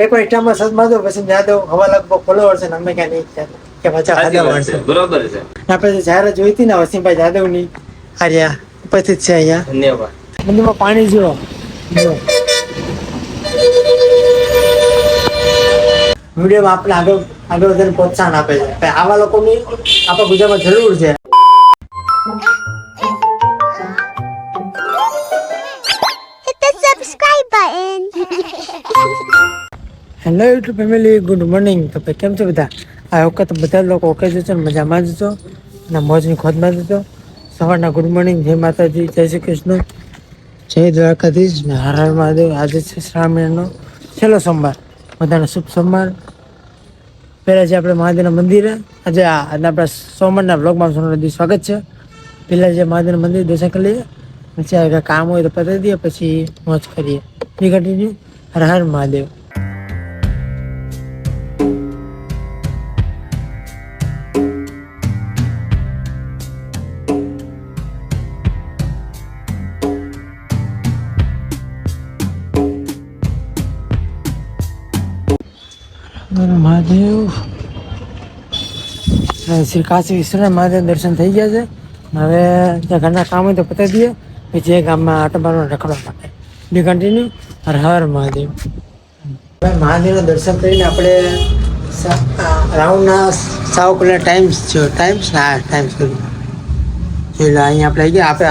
એક વાર ઇન્સ્ટામાં સર્ચ મારજો વસીમ જાદવ હવા લગભગ ફોલોવર છે અમે ક્યાં નહીં કે પાછા ખાધા બરોબર છે. આપણે જે જાહેરાત જોઈ હતી ને વસીમભાઈ જાદવની આર્યા ઉપસ્થિત છે અહીંયા. ધન્યવાદ. મંદિરમાં પાણી જુઓ. જુઓ. વિડીયોમાં આપણે આગળ આગળ વધારે પ્રોત્સાહન આપે છે. આવા લોકોની આપણા ગુજરાતમાં જરૂર છે. Hello YouTube family good morning તો ભાઈ, કેમ છો બધા? આ વખત બધા લોકો ઓકે જ છો ને મજામાં જશો અને મોજની ખોદમાં જશો સવારના ગુડ મોર્નિંગ જય માતાજી, જય શ્રી કૃષ્ણ. જય દ્વારકાધીશ ને હર હર મહાદેવ. આજે છે શ્રાવણ મહિનાનો છેલ્લો સોમવાર. બધાનો શુભ સોમવાર. પહેલાં જે આપણે મહાદેવના મંદિરે, આજે આ આપણા સોમવારના બ્લોગમાં સોનું સ્વાગત છે. પહેલાં જે મહાદેવના મંદિર દર્શન કરી લઈએ. પછી કામ હોય તો પતાવી દઈએ, પછી મોજ કરીએ. કન્ટિન્યુ હર હર મહાદેવ. શ્રી કાશી વિશ્વનાથ મહાદેવ દર્શન થઈ ગયા છે. હવે ત્યાં ઘરના કામ હોય તો પતાવી દઈએ. પછી એ ગામમાં આટો રખડો માટે. બી કન્ટિન્યુ હર હર મહાદેવ. મહાદેવના દર્શન કરીને આપણે રાઉન્ડના સાવ કલાક ટાઈમ્સ જો, ટાઈમ્સ? હા, ટાઈમ્સ કર્યું જોઈ અહીંયા આપણે આવી ગયા. આપણે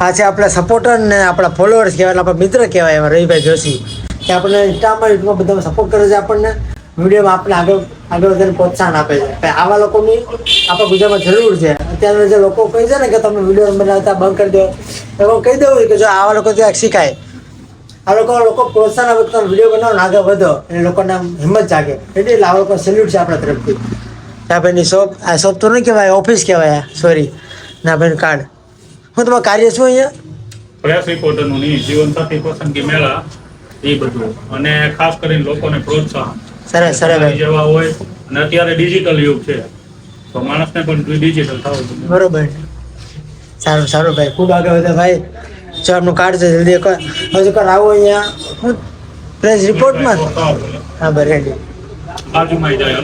આ છે આપણા સપોર્ટર ને આપણા ફોલોઅર્સ કહેવાય, આપણા મિત્ર કહેવાય એવા રવિભાઈ જોશી. કે આપણને ઇન્સ્ટામાં યુટ્યુબમાં બધા સપોર્ટ કરે છે આપણને. વિડીયોમાં આપણે આગળ આગળ વધારે પ્રોત્સાહન આપે છે. કે આવા લોકોની આપણા ગુજરાતમાં જરૂર છે. અત્યારે જે લોકો કહે છે ને કે તમે વીડિયો બનાવતા બંધ કરી દો. એ લોકો કહી દેવું કે જો આવા લોકો ત્યાં શીખાય. આ લોકો લોકો પ્રોત્સાહન આપે તમે વીડિયો બનાવો ને આગળ વધો. એ લોકોને હિંમત જાગે. એટલે આવા લોકો સેલ્યુટ છે આપણા તરફથી. ભાઈની શોપ આ શોપ તો નહીં કહેવાય ઓફિસ કહેવાય. સોરી ના ભાઈ કાર્ડ હું તમારું કાર્ય શું અહીંયા? પ્રયાસ રિપોર્ટરનું નહીં, જીવનસાથી પસંદગી મેળા, એ બધું. અને ખાસ કરીને લોકોને પ્રોત્સાહન. સરસ સરસ. જેવા હોય અને અત્યારે ડિજિટલ યુગ છે. તો માણસને પણ ડિજિટલ થવું જોઈએ. બરોબર. સારું સારું ભાઈ. ખૂબ આગળ વધે ભાઈ. આપનું કાર્ડ છે જલ્દી એક હજુ કર આવો અહીંયા. હું પ્રેસ રિપોર્ટમાં તો હા ભાઈ રેડી બાજુમાં જાય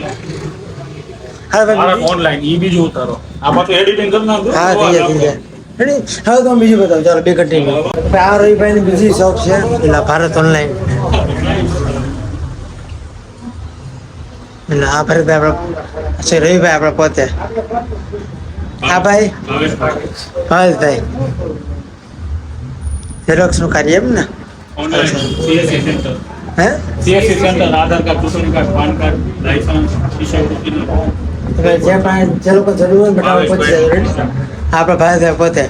હા ભાઈ ઓનલાઈન ઈ બીજું ઉતારો. આમાં તો એડિટિંગ કરી નાખજો. હા થઈ જાય થઈ જાય. હવે તમે બીજું બતાવો. ચાલો બે કન્ટિન્યુ આ રવિભાઈની બીજી શોખ છે. એટલે ભારત ઓનલાઈન એટલે આ ભરતભાઈ આપણા છે રવિભાઈ આપણે પોતે. હા ભાઈ? ભાવેશભાઈ. ભાવેશભાઈ ઝેરોક્સનું કાર્ય એમ ને? હે? CSC સેન્ટર આધાર કાર્ડ ચૂંટણી કાર્ડ પાન કાર્ડ લાયસન્સ જે લોકો જરૂર હોય બધા પહોંચી જાય આપણા પોતે.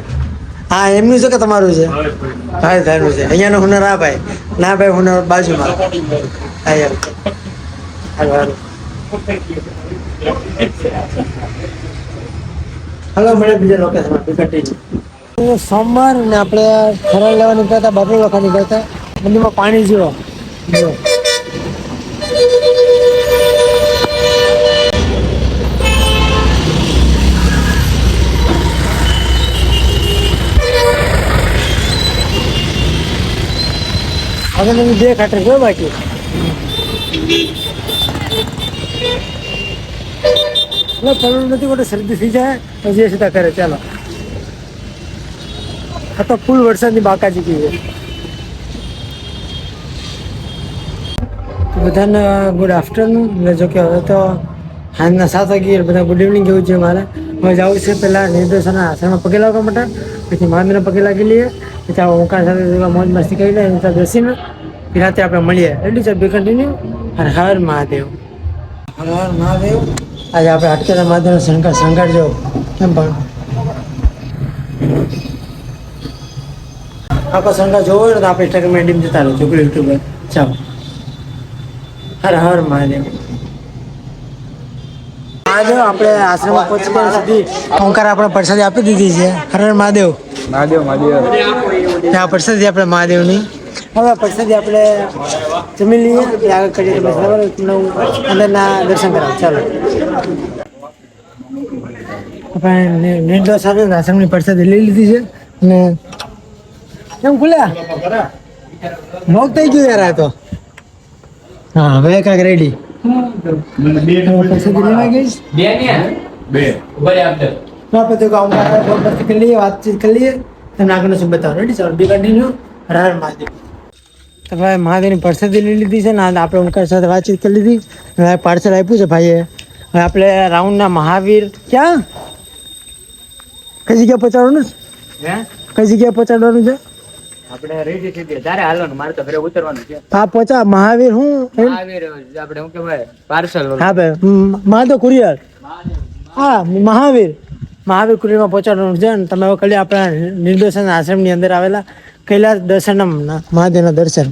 હા એમનું છે કે તમારું છે? ભાઈ. ભાવેશભાઈનું છે. અહીંયાનું હુનર આ ભાઈ. ના ભાઈ હુનર બાજુમાં. ભાઈ. હા એમ. હાલો હાલો. હલો મળે બીજા લોકેશનમાં કન્ટિન્યુ સોમવાર ને આપણે ફરવા લેવા નીકળતા બાપુ લખા નીકળતા મંદિરમાં પાણી જુઓ હવે તમે બે ખાતર ગયો બાકી. નથી, મોટો શરદી થઈ જાય. પછી સીધા કરે ચાલો. આ તો ફૂલ વરસાદની બાકાજી કીધી છે. બધાને ગુડ આફ્ટરનૂન એટલે જો કે હવે તો સાંજના સાત વાગી બધા ગુડ ઇવનિંગ કેવું છે મારે. હવે જવું છે પહેલાં નિર્દોષના આશ્રમમાં પગે લાગવા માટે. પછી મહાદેવના પગે લાગી લઈએ. પછી આ ઓંકાર સાથે મોજ મસ્તી કરી લઈએ ત્યાં બેસીને. રાતે આપણે મળીએ. એટલી છે? બે કન્ટિન્યુ અને હર મહાદેવ. મહાદેવ. આજે આપણે અટકેલા મહાદેવનો શણગાર શણગાર જો કેમ પણ. આખો શણગાર જોવો હોય ને તો આપણે ઇન્સ્ટાગ્રામ એડિમ જતા રહો છોકરી યુટ્યુબર ચાલો. હર હર મહાદેવ. મહાદેવ આપણે આશ્રમમાં પહોંચી ગયા સુધી ઓંકાર આપણે પ્રસાદી આપી દીધી છે. હર હર મહાદેવ. મહાદેવ મહાદેવ. આ પ્રસાદી આપણે મહાદેવની. હવે પ્રસાદી આપણે જમી લઈએ આગળ કરીએ બસ બરાબર હું અંદરના દર્શન કરાવો ચાલો આપણે નિર્દોષ સાથે આશ્રમની પ્રસાદી લઈ લીધી છે અને કેમ ખુલ્યા મોક થઈ ગયું યાર આ તો હા હવે કાંક રેડી પૈસા લેવા ગઈશ બે આપણે તો વાતચીત કરી લઈએ તમને આગળનું શું બતાવો રેડી ચાલો બી કન્ટિન્યુ હર હર મહાદેવ તો ભાઈ મહાદેવની પરસાદી લઈ લીધી છે ને આપણે ઓમકાર સાથે વાતચીત કરી લીધી. હવે પાર્સલ આપ્યું છે ભાઈએ. હવે આપણે રાઉન્ડના મહાવીર ક્યાં? કઈ જગ્યાએ પહોંચાડવાનું છે? કઈ જગ્યાએ પહોંચાડવાનું છે? આપણે રેડી થઈ ગયા. હાલવાનું મારે તો ઘરે ઉતરવાનું છે. આ પહોંચા. મહાવીર હું? મહાવીર આપણે શું કહેવાય પાર્સલ હા ભાઈ. મહાદેવ કુરિયર. હા મહાવીર. મહાવીર કુરિયરમાં પહોંચાડવાનું છે ને તમે હવે ખાલી આપણા આશ્રમ આશ્રમની અંદર આવેલા. કૈલાસ દર્શનમ મહાદેવના દર્શન.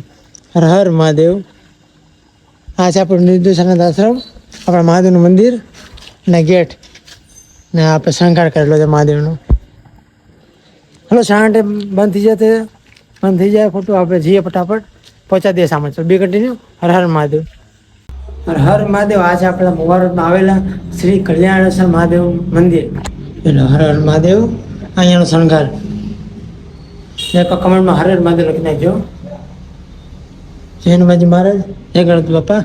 હર હર મહાદેવ. આ છે આપણું નિર્દોષાનંદ આશ્રમ આપણા મહાદેવનું મંદિર ને ગેટ. ને આપણે શણગાર કરેલો છે મહાદેવનો. હલો શાંત બંધ થઈ જશે? બંધ થઈ જાય ખોટું આપણે જઈએ ફટાફટ. પહોંચા દે સામે બી કન્ટિન્યુ હર હર મહાદેવ. હર હર મહાદેવ. આજે આપણા મુબારકમાં આવેલા શ્રી કલ્યાણેશ્વર મહાદેવ મંદિર. એટલે હર હર મહાદેવ. અહીંયાનો શણગાર. એક કમેન્ટમાં હર હર મહાદેવ લખી નાખજો જય હનુમાનજી મહારાજ જય ગણપતિ બાપા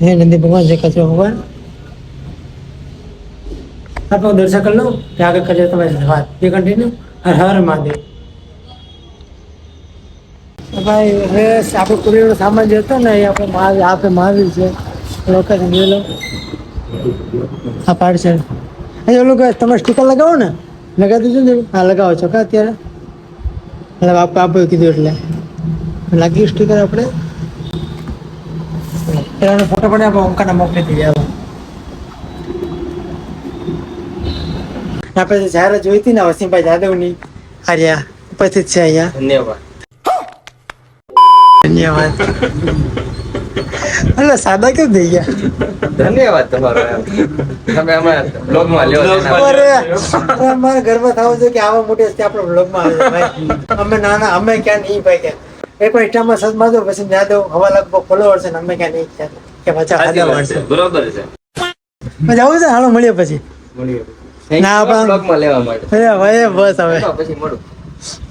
જય નંદી ભગવાન જય કચ્છ ભગવાન. આપણે દર્શન કરી લઉં કે આગળ કરજો તમારી વાત. જે કન્ટિન્યુ હર હર મહાદેવ. ભાઈ, હવે આપણે કુરિયરનો સામાન જે હતો ને, એ આપણે મહાવીર આપણે મહાવીર છે. લોકેશન જોઈ લો. આ પાર્સલ. એ ઓલું કે તમે સ્ટીકર લગાવો ને. લગાવી દીધું ને? હા, લગાવો છો. કા અત્યારે? એટલે આપ આપ્યું કીધું એટલે. લાગ્યું સ્ટીકર આપણે? એનો ફોટો પણ આપણે ઓમકાને મોકલી દઈએ આપણે જાહેર જોઈ હતી ને વસીમભાઈ જાદવની આર્યા ઉપસ્થિત છે અહીંયા. ધન્યવાદ. ધન્યવાદ. એટલે સાદા કેમ થઈ ગયા? ધન્યવાદ તમારો. તમે અમે બ્લોગમાં લ્યો છો એના અરે અમારા ઘરમાં થવું છે કે આવા મોટી હસ્તી આપણા બ્લોગમાં આવે ભાઈ. અમે નાના અમે ક્યાં નહીં ભાઈ કે. એક વાર ઇન્સ્ટામાં સર્ચ દો પછી યાદ હવા લગભગ ફોલોવર છે ને અમે ક્યાં નહીં ક્યાં. કે પાછા છે. માણસો બરોબર છે. પછી આવું છે હાલો મળીએ પછી. Thank ના, you પણ- બ્લોગમાં લેવા માટે. બસ હવે. પછી મળું.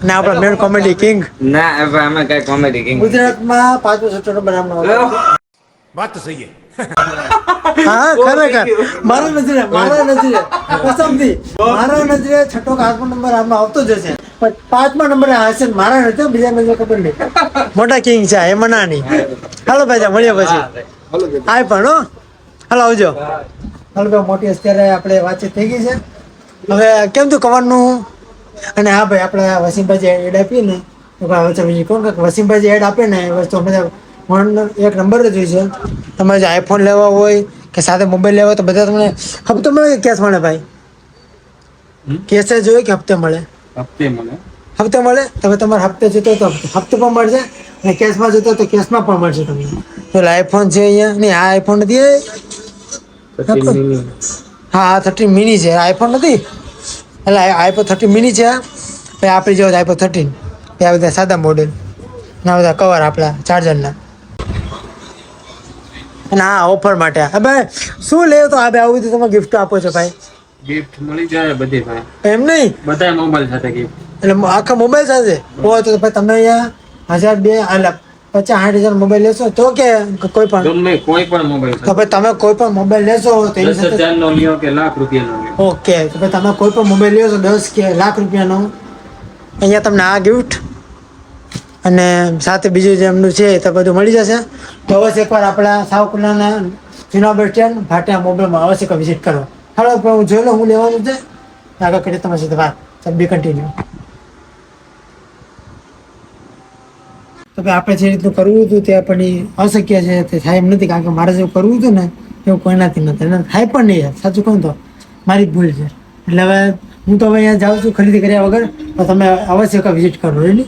ને આપણા મેન કોમેડી કિંગ ના હવે અમે કઈ કોમેડી કિંગ ગુજરાતમાં પાંચમો છઠ્ઠો નંબર આમનો હા. ખરેખર. મારા નજરે મારા નજરે કસમથી. મારા નજરે છઠ્ઠો કે આઠમો નંબર આમનો આવતો જ હશે. પણ પાંચમા નંબરે હશે મારા નજરે બીજા નજરે ખબર નહીં. મોટા કિંગ છે એ ના નહીં હાલો ભાઈ મળીએ પછી. આય પણ હો. હાલો આવજો. હાલો ભાઈ મોટી અત્યારે આપણે વાતચીત થઈ ગઈ છે. હવે કેમ તું કવરનું અને હા ભાઈ આપણે વસીમભાઈ એડ આપી ને તો તમે કોણ કે વસીમભાઈ એડ આપે ને વસ્તુ ફોન એક નંબર જ હોય છે. તમારે જો આઈફોન લેવા હોય કે સાથે મોબાઈલ લેવા હોય તો બધા તમને હપ્તો મળે કે કેશ મળે ભાઈ? કેશ જ હોય કે હપ્તે મળે? હપ્તે મળે. હપ્તે મળે? તમે તમારે હપ્તે જોતો તો હપ્તે. પણ મળશે અને કેશમાં જોતો તો કેશમાં પણ મળશે તમને. તો આઈફોન છે અહીંયા. નહીં આ આઈફોન નથી હા આ થર્ટીન મિની છે. આઈફોન નથી? એટલે આઈપો થર્ટીન મિની છે. પછી આપણી જેવો આઈપો થર્ટીન એ આ બધા સાદા મોડેલ ના બધા કવર આપણા ચાર્જરના અને હા ઓફર માટે. હવે શું લે તો આ બે આવું બધું તમે ગિફ્ટ આપો છો ભાઈ? ગિફ્ટ મળી જાય બધી ભાઈ. એમ નહીં? બધા મોબાઈલ સાથે ગિફ્ટ એટલે આખા મોબાઈલ સાથે? તો ભાઈ તમે અહીંયા હજાર બે એટલે પચાસ સાઠ હજાર મોબાઈલ લેશો તો કે કોઈ પણ? ગમે કોઈ પણ મોબાઈલ તો ભાઈ તમે કોઈ પણ મોબાઈલ લેશો તો દસ સાથે હજાર નો લ્યો કે લાખ રૂપિયા નો લ્યો? ઓકે તો ભાઈ તમે કોઈ પણ મોબાઈલ છો દસ કે લાખ રૂપિયાનો? અહીંયા તમને આ ગિફ્ટ અને સાથે બીજું જે એમનું છે એ તો બધું મળી જશે. તો અવશ્ય એકવાર આપણા સાવકુલાના જૂના બસ સ્ટેન્ડ ભાટિયા મોબાઈલમાં અવશ્ય વિઝિટ કરો. હાલો હું જોઈ લો હું લેવાનું છે. આગળ કરી તમારી સાથે વાત. બી કન્ટિન્યુ તો ભાઈ આપણે જે રીતનું કરવું હતું તે આપણને અશક્ય છે, તે થાય એમ નથી. કારણ કે મારે જેવું કરવું હતું ને એવું કોઈનાથી નથી એને થાય પણ નહીં યાર. સાચું કહું તો મારી ભૂલ છે. એટલે હવે હું તો હવે અહીંયા જાઉં છું ખરીદી કર્યા વગર, તો તમે અવશ્ય વિઝિટ કરો, રેડી?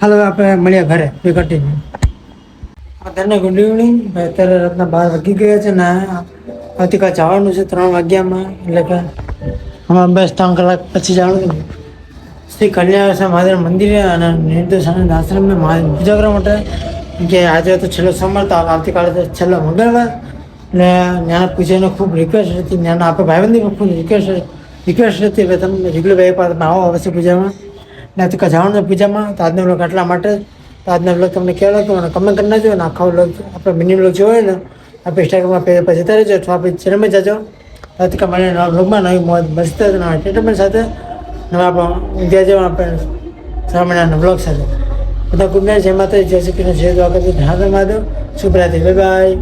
હાલો, હવે આપણે મળીએ ઘરે. બે કન્ટિન્યુ ઘરને ગુડ ઇવનિંગ. અત્યારે રાતના બાર વાગી ગયા છે ને, આવતીકાલ જવાનું છે ત્રણ વાગ્યામાં. એટલે કે હમણાં બસ ત્રણ કલાક પછી જવાનું શ્રી કલ્યાણ મહાદેવ મંદિરે અને નિર્દોષ આનંદ આશ્રમને પૂજા કરવા માટે કે આજે તો છેલ્લો સોમવાર તો આવતીકાલે તો છેલ્લો મંગળવાર. એટલે જ્ઞાન પૂજાનો ખૂબ રિક્વેસ્ટ હતી. જ્ઞાન આપણે ભાઈબંધી પણ ખૂબ રિક્વેસ્ટ રિક્વેસ્ટ હતી. હવે તમે રેગ્યુલર એક વાર તમે આવો અવશ્ય પૂજામાં. ને તો જવાનું છે પૂજામાં તો આજનો બ્લોગ આટલા માટે. તો આજના બ્લોગ તમને કેવો લાગ્યો મને કમેન્ટ કરી નાખજો અને આખો બ્લોગ આપણે મિની બ્લોગ જોયો ને, આપણે ઇન્સ્ટાગ્રામમાં પેજ પર જતા રહેજો અથવા આપણે ચેનલમાં જજો. તો મને નવા બ્લોગમાં નવી મોજ મસ્ત એન્ટરટેનમેન્ટ સાથે નવા આપણો ઇન્ડિયા જેવા આપણે સામાન્ય બ્લોગ સાથે. બધા ગુડ નાઇટ જય માતા જય શ્રી કૃષ્ણ. જય દ્વારકા ધ્યાન માધવ. શુભરાત્રી. બાય